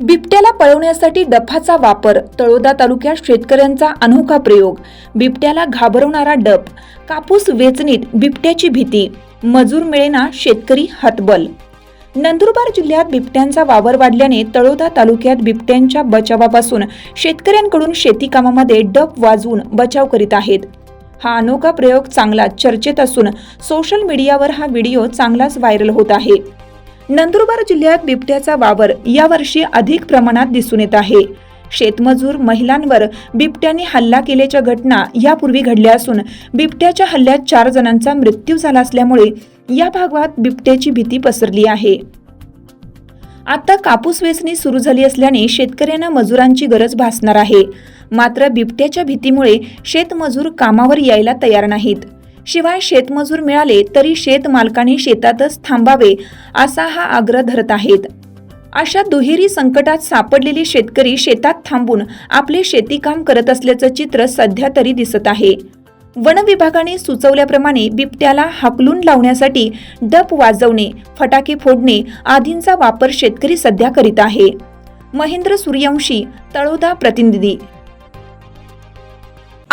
बिबट्याला पळवण्यासाठी डफाचा वापर तळोदा तालुक्यात शेतकऱ्यांचा अनोखा प्रयोग बिबट्याला घाबरवणारा डप कापूस वेचणीत बिबट्याची भीती मजूर मिळेना शेतकरी हतबल. नंदुरबार जिल्ह्यात बिबट्यांचा वावर वाढल्याने तळोदा तालुक्यात बिबट्यांच्या बचावापासून शेतकऱ्यांकडून शेती कामामध्ये डप वाजवून बचाव करीत आहेत. हा अनोखा प्रयोग चांगला चर्चेत असून सोशल मीडियावर हा व्हिडिओ चांगलाच व्हायरल होत आहे. नंदुरबार जिल्ह्यात बिबट्याचा वावर यावर्षी अधिक प्रमाणात दिसून येत आहे. शेतमजूर महिलांवर बिबट्याने हल्ला केल्याच्या घटना यापूर्वी घडल्या असून बिबट्याच्या हल्ल्यात चार जणांचा मृत्यू झाला असल्यामुळे या भागात बिबट्याची भीती पसरली आहे. आता कापूस वेचणी सुरू झाली असल्याने शेतकऱ्यांना मजुरांची गरज भासणार आहे. मात्र बिबट्याच्या भीतीमुळे शेतमजूर कामावर यायला तयार नाहीत. शिवाय शेतमजूर मिळाले तरी शेतमालकाने शेतातच थांबावे असा हा आग्रह धरत आहेत. अशा दुहेरी संकटात सापडलेले शेतकरी शेतात थांबून आपले शेतीकाम करत असल्याचं चित्र सध्या तरी दिसत आहे. वन विभागाने सुचवल्याप्रमाणे बिबट्याला हाकलून लावण्यासाठी डप वाजवणे फटाके फोडणे आदींचा वापर शेतकरी सध्या करीत आहे. महेंद्र सूर्यवंशी तळोदा प्रतिनिधी